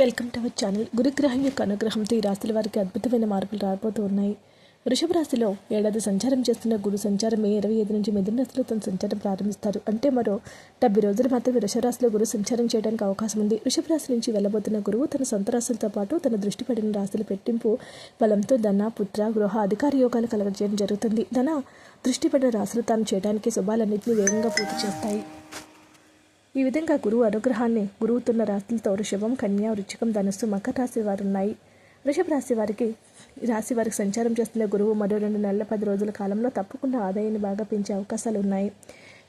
Welcome to our channel. గురుగ్రహం యొక్క అనుగ్రహంతో ఈ రాశుల వారికి అద్భుతమైన మార్పులు రాబోతూ ఉన్నాయి. వృషభ రాశిలో ఏడాది సంచారం చేస్తున్న గురు సంచారం మే ఇరవై ఐదు నుంచి మిథున రాశిలో తన సంచారం ప్రారంభిస్తారు. అంటే మరో డెబ్బై రోజులు మాత్రమే వృషభ రాశిలో గురు సంచారం చేయడానికి అవకాశం ఉంది. వృషభ రాశి నుంచి వెళ్ళబోతున్న గురువు తన సొంత రాశులతో పాటు తన దృష్టి పడిన రాశుల పెట్టింపు బలంతో ధన పుత్ర గృహ అధికార యోగాలు కలగజేయడం జరుగుతుంది. ధన దృష్టి పడిన రాశులు తాను చేయడానికి శుభాలన్నింటినీ వేగంగా పూర్తి చేస్తాయి. ఈ విధంగా గురువు అనుగ్రహాన్ని గురువుతున్న రాశులతో వృషభం కన్యా వృచ్చికం ధనుస్సు మకర రాశి వారు ఉన్నాయి. వృషభ రాశి వారికి రాశి వారికి సంచారం చేస్తున్న గురువు మరో రెండు నెలల పది రోజుల కాలంలో తప్పకుండా ఆదాయాన్ని బాగా పెంచే అవకాశాలు ఉన్నాయి.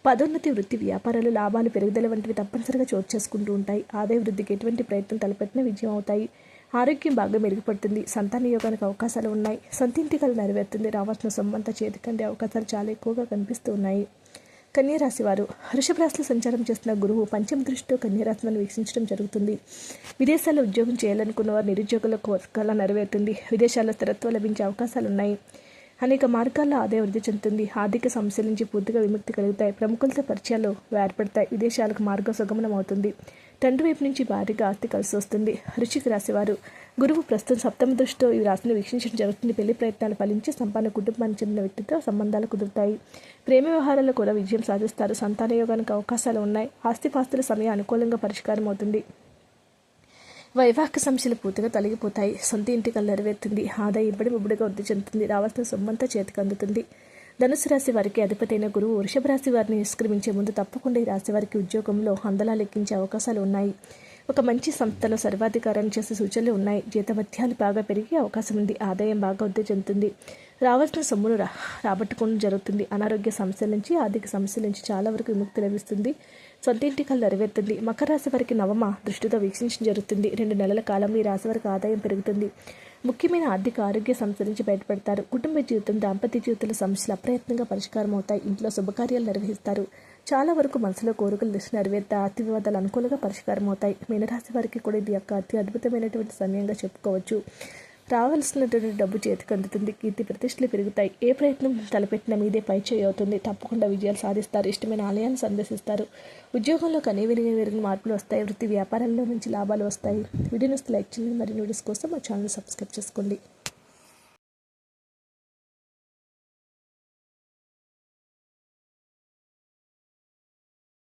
పదోన్నతి వృత్తి వ్యాపారాలు లాభాలు పెరుగుదల వంటివి తప్పనిసరిగా చోటు చేసుకుంటూ ఉంటాయి. ఆదాయ వృద్ధికి ఎటువంటి ప్రయత్నం తలపెట్టినా విజయం అవుతాయి. ఆరోగ్యం బాగా మెరుగుపడుతుంది. సంతాన యోగానికి అవకాశాలు ఉన్నాయి. సొంతింటికలు నెరవేరుతుంది. రావాల్సిన సొమ్మంతా చేతికండే అవకాశాలు చాలా ఎక్కువగా కనిపిస్తూ ఉన్నాయి. కన్యరాశివారు. వారు సంచారం చేస్తున్న గురువు పంచమ దృష్టితో కన్యరాశులను వీక్షించడం జరుగుతుంది. విదేశాల్లో ఉద్యోగం చేయాలనుకున్న వారు నిరుద్యోగుల కోరికల నెరవేరుతుంది. విదేశాల్లో స్థిరత్వం లభించే అవకాశాలు ఉన్నాయి. అనేక మార్గాల్లో ఆదాయం వృద్ధి చెందుతుంది. ఆర్థిక సమస్యల నుంచి పూర్తిగా విముక్తి కలుగుతాయి. ప్రముఖులతో పరిచయాలు ఏర్పడతాయి. విదేశాలకు మార్గం సుగమనం అవుతుంది తండ్రి వైపు నుంచి భారీగా ఆస్తి కలిసి వస్తుంది. రుచికి రాసేవారు గురువు ప్రస్తుతం సప్తమ దృష్టితో ఈ రాశిని వీక్షించడం జరుగుతుంది. పెళ్ళి ప్రయత్నాలు ఫలించి సంపన్న కుటుంబానికి చెందిన వ్యక్తితో సంబంధాలు కుదురుతాయి. ప్రేమ వ్యవహారాల్లో కూడా విజయం సాధిస్తారు. సంతాన యోగానికి అవకాశాలు ఉన్నాయి. ఆస్తిపాస్తుల సమయం అనుకూలంగా పరిష్కారం అవుతుంది. వైవాహిక సమస్యలు పూర్తిగా తొలగిపోతాయి. సొంత ఇంటికల్ నెరవేరుతుంది. ఆదాయం ఇబ్బడి ముబ్బడిగా వృద్ధి చెందుతుంది. రావాల్సిన సొమ్మంతా చేతికి అందుతుంది. ధనుసు రాశి వారికి అధిపతైన గురువు వృషభ రాశి వారిని నిష్క్రమించే ముందు తప్పకుండా ఈ రాశి వారికి ఉద్యోగంలో హందలా లెక్కించే అవకాశాలు ఉన్నాయి. ఒక మంచి సంస్థలో సర్వాధికారాన్ని చేసే సూచనలు ఉన్నాయి. జీతమత్యాలు బాగా పెరిగే అవకాశం ఉంది. ఆదాయం బాగా వృద్ధి చెందుతుంది. రావాల్సిన సొమ్మును రా రాబట్టుకోవడం జరుగుతుంది. అనారోగ్య సమస్యల నుంచి ఆర్థిక సమస్యల నుంచి చాలా వరకు విముక్తి లభిస్తుంది. సొంత ఇంటికలు నెరవేరుతుంది మకర రాశి వారికి నవమ దృష్టితో వీక్షించడం జరుగుతుంది. రెండు నెలల కాలంలో ఈ రాశి వారికి ఆదాయం పెరుగుతుంది. ముఖ్యమైన ఆర్థిక ఆరోగ్య సమస్యల నుంచి బయటపడతారు. కుటుంబ జీవితం దాంపత్య జీవితంలో సమస్యలు అప్రయత్నంగా పరిష్కారం అవుతాయి ఇంట్లో శుభకార్యాలు నిర్వహిస్తారు. చాలా వరకు మనసులో కోరికలు దిశ నెరవేర్త ఆర్థిక వివాదాలు అనుకూలంగా పరిష్కారం అవుతాయి. మీనరాశి వారికి కూడా ఇది యొక్క అతి అద్భుతమైనటువంటి సమయంగా చెప్పుకోవచ్చు. రావాల్సినటువంటి డబ్బు చేతికి అందుతుంది. కీర్తి ప్రతిష్టలు పెరుగుతాయి. ఏ ప్రయత్నం తలపెట్టిన మీదే పై చేయి అవుతుంది. తప్పకుండా విజయాలు సాధిస్తారు. ఇష్టమైన ఆలయాన్ని సందర్శిస్తారు. ఉద్యోగంలో కనీ వినిగా మార్పులు వస్తాయి. వృత్తి వ్యాపారాల్లో నుంచి లాభాలు వస్తాయి. వీడియోస్ లైక్ చేయండి. మరిన్ని వీడియోస్ కోసం మా ఛానల్ సబ్స్క్రైబ్ చేసుకోండి.